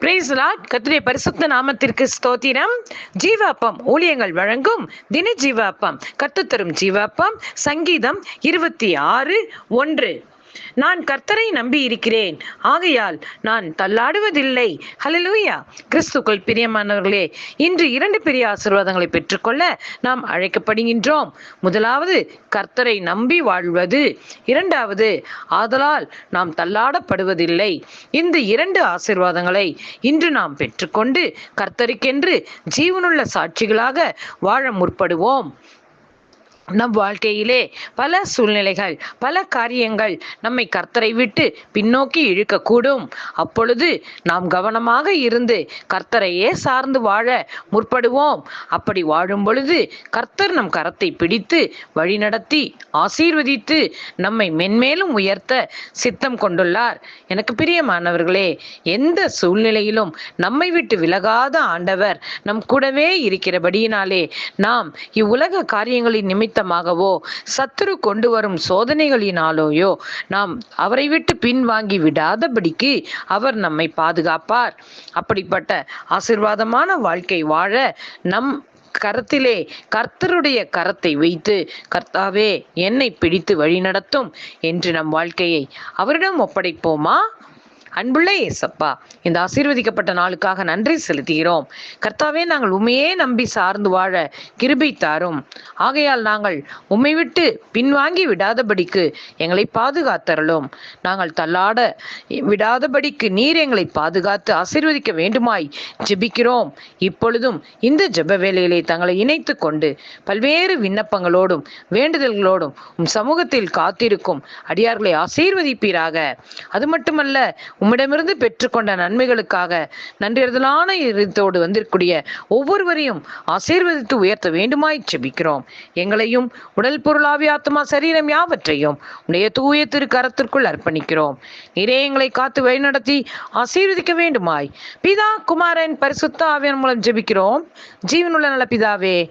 Brace lot கர்த்தருடைய பரிசுத்த நாமத்திற்கு ஸ்தோத்திரம். ஜீவாப்பம் ஊழியங்கள் வழங்கும் தின ஜீவாப்பம் கத்து தரும் ஜீவாப்பம். சங்கீதம் இருபத்தி ஆறு ஒன்று. நான் கர்த்தரை நம்பி இருக்கிறேன் ஆகையால் நான் தள்ளாடுவதில்லை. ஹலலூயா கிறிஸ்துக்குள் பிரியமானவர்களே இன்று இரண்டு பெரிய ஆசீர்வாதங்களை பெற்றுக்கொள்ள நாம் அழைக்கப்படுகின்றோம். முதலாவது கர்த்தரை நம்பி வாழ்வது. இரண்டாவது ஆதலால் நாம் தள்ளாடப்படுவதில்லை. இந்த இரண்டு ஆசீர்வாதங்களை இன்று நாம் பெற்றுக்கொண்டு கர்த்தருக்கென்று ஜீவனுள்ள சாட்சிகளாக வாழ முற்படுவோம். நம் வாழ்க்கையிலே பல சூழ்நிலைகள் பல காரியங்கள் நம்மை கர்த்தரை விட்டு பின்னோக்கி இழுக்கக்கூடும். அப்பொழுது நாம் கவனமாக இருந்து கர்த்தரையே சார்ந்து வாழ முற்படுவோம். அப்படி வாழும் பொழுது கர்த்தர் நம் கரத்தை பிடித்து வழிநடத்தி ஆசீர்வதித்து நம்மை மென்மேலும் உயர்த்த சித்தம் கொண்டுள்ளார். எனக்கு பிரியமானவர்களே எந்த சூழ்நிலையிலும் நம்மை விட்டு விலகாத ஆண்டவர் நம் கூடவே இருக்கிறபடியினாலே நாம் இவ்வுலக காரியங்களின் நிமித்த நிமித்தமாகவோ சத்துரு கொண்டு வரும் சோதனைகளினாலோயோ நாம் அவரை விட்டு பின்வாங்கி விடாதபடிக்கு அவர் நம்மை பாதுகாப்பார். அப்படிப்பட்ட ஆசிர்வாதமான வாழ்க்கை வாழ நம் கரத்திலே கர்த்தருடைய கரத்தை வைத்து கர்த்தாவே என்னை பிடித்து வழிநடத்தும் என்று நம் வாழ்க்கையை அவரிடம் ஒப்படைப்போமா? அன்புள்ள ஏசப்பா இந்த ஆசீர்வதிக்கப்பட்ட நாளுக்காக நன்றி செலுத்துகிறோம். கர்த்தாவே நாங்கள் உண்மையே நம்பி சார்ந்து வாழ கிருபை தாரும். ஆகையால் நாங்கள் உம்மை விட்டு பின்வாங்கி விடாதபடிக்கு எங்களை பாதுகாத்தரலும் நாங்கள் தள்ளாட விடாதபடிக்கு நீர் எங்களை பாதுகாத்து ஆசீர்வதிக்க வேண்டுமாய் ஜெபிக்கிறோம். இப்பொழுதும் இந்த ஜெப வேலையிலே தங்களை இணைத்து கொண்டு பல்வேறு விண்ணப்பங்களோடும் வேண்டுதல்களோடும் உம் சமூகத்தில் காத்திருக்கும் அடியார்களை ஆசீர்வதிப்பீராக. அது மட்டுமல்ல உம்மிடமிருந்து பெற்றுக்கொண்ட நன்மைகளுக்காக நன்றியறுதலான இதத்தோடு வந்திருக்கூடிய ஒவ்வொருவரையும் ஆசீர்வதித்து உயர்த்த வேண்டுமாய் செபிக்கிறோம் எங்களையும் உடல் பொருளாவி ஆத்மா சரீரம் யாவற்றையும் உடைய தூய திரு கரத்திற்குள் அர்ப்பணிக்கிறோம். நிறைய எங்களை காத்து வழிநடத்தி ஆசீர்வதிக்க வேண்டுமாய். பிதா குமாரன் பரிசுத்த ஆவியன் மூலம் ஜெபிக்கிறோம். ஜீவனுள்ள நல பிதாவே